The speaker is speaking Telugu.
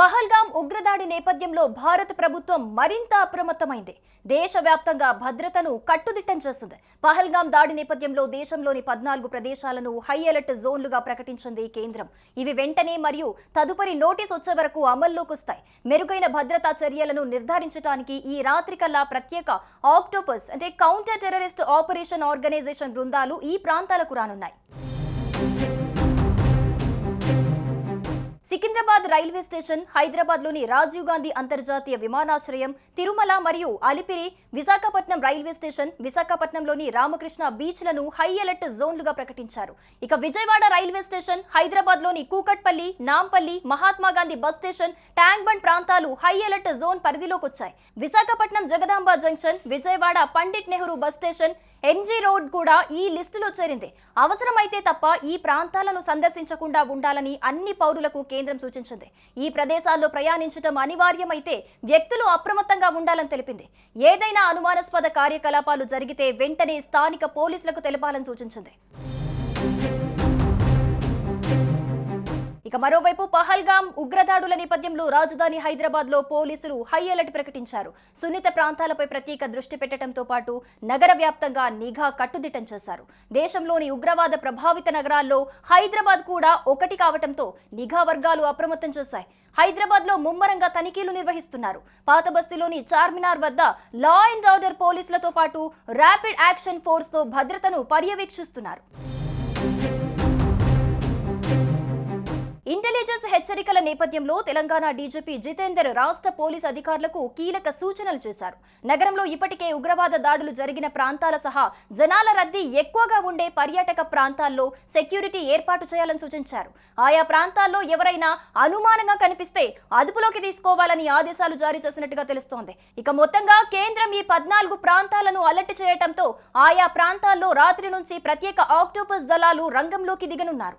పహల్గాం ఉగ్రదాడి నేపథ్యంలో భారత ప్రభుత్వం మరింత అప్రమత్తమైంది. దేశవ్యాప్తంగా భద్రతను కట్టుదిట్టం చేసింది పహల్గాం దాడి నేపథ్యంలో దేశంలోని పద్నాలుగు ప్రదేశాలను హై అలర్ట్ జోన్లుగా ప్రకటించింది కేంద్రం. ఇవి వెంటనే మరియు తదుపరి నోటీస్ వచ్చే వరకు అమల్లోకి వస్తాయి. మెరుగైన భద్రతా చర్యలను నిర్ధారించడానికి ఈ రాత్రికల్లా ప్రత్యేక ఆక్టోపస్ అంటే కౌంటర్ టెర్రరిస్ట్ ఆపరేషన్ ఆర్గనైజేషన్ బృందాలు ఈ ప్రాంతాలకు రానున్నాయి. సికింద్రాబాద్ రైల్వే స్టేషన్ హైదరాబాద్లోని రాజీవ్ గాంధీ అంతర్జాతీయ విమానాశ్రయం తిరుమల మరియు అలిపిరి విశాఖపట్నం రైల్వే స్టేషన్ విశాఖపట్నంలోని రామకృష్ణ బీచ్లను హై అలర్ట్ జోన్లుగా ప్రకటించారు. ఇక విజయవాడ రైల్వే స్టేషన్ హైదరాబాద్లోని Kukatpally Nampally Mahatma Gandhi bus station Tank Bund ప్రాంతాలు హై అలర్ట్ జోన్ పరిధిలోకి వచ్చాయి Visakhapatnam Jagadamba junction Vijayawada Pandit Nehru bus station MG road కూడా ఈ లిస్టులో చేరింది. అవసరమైతే తప్ప ఈ ప్రాంతాలను సందర్శించకుండా ఉండాలని అన్ని పౌరులకు కేంద్రం సూచించింది. ఈ ప్రదేశాల్లో ప్రయాణించడం అనివార్యమైతే వ్యక్తులు అప్రమత్తంగా ఉండాలని తెలిపింది. ఏదైనా అనుమానాస్పద కార్యకలాపాలు జరిగితే వెంటనే స్థానిక పోలీసులకు తెలపాలని సూచించింది. ఇక మరోవైపు పహల్గాం ఉగ్రదాడుల నేపథ్యంలో రాజధాని హైదరాబాద్లో పోలీసులు హై అలర్ట్ ప్రకటించారు. సున్నిత ప్రాంతాలపై ప్రత్యేక దృష్టి పెట్టడంతో పాటు నగర వ్యాప్తంగా నిఘా కట్టుదిట్టం చేశారు. దేశంలోని ఉగ్రవాద ప్రభావిత నగరాల్లో హైదరాబాద్ కూడా ఒకటి కావటంతో నిఘా వర్గాలు అప్రమత్తం చేశాయి. హైదరాబాద్లో ముమ్మరంగా తనిఖీలు నిర్వహిస్తున్నారు. పాత బస్తీలోని చార్మినార్ వద్ద లా అండ్ ఆర్డర్ పోలీసులతో పాటు ర్యాపిడ్ యాక్షన్ ఫోర్స్తో భద్రతను పర్యవేక్షిస్తున్నారు. ఇంటెలిజెన్స్ హెచ్చరికల నేపథ్యంలో తెలంగాణ డీజీపీ జితేందర్ రాష్ట్ర పోలీస్ అధికారులకు కీలక సూచనలు చేశారు. నగరంలో ఇప్పటికే ఉగ్రవాద దాడులు జరిగిన ప్రాంతాల సహా జనాల రద్దీ ఎక్కువగా ఉండే పర్యాటక ప్రాంతాల్లో సెక్యూరిటీ ఏర్పాటు చేయాలని సూచించారు. ఆయా ప్రాంతాల్లో ఎవరైనా అనుమానంగా కనిపిస్తే అదుపులోకి తీసుకోవాలని ఆదేశాలు జారీ చేసినట్టుగా తెలుస్తోంది. ఇక మొత్తంగా కేంద్రం ఈ పద్నాలుగు ప్రాంతాలను అలర్ట్ చేయడంతో ఆయా ప్రాంతాల్లో రాత్రి నుంచి ప్రత్యేక ఆక్టోపస్ దళాలు రంగంలోకి దిగనున్నారు.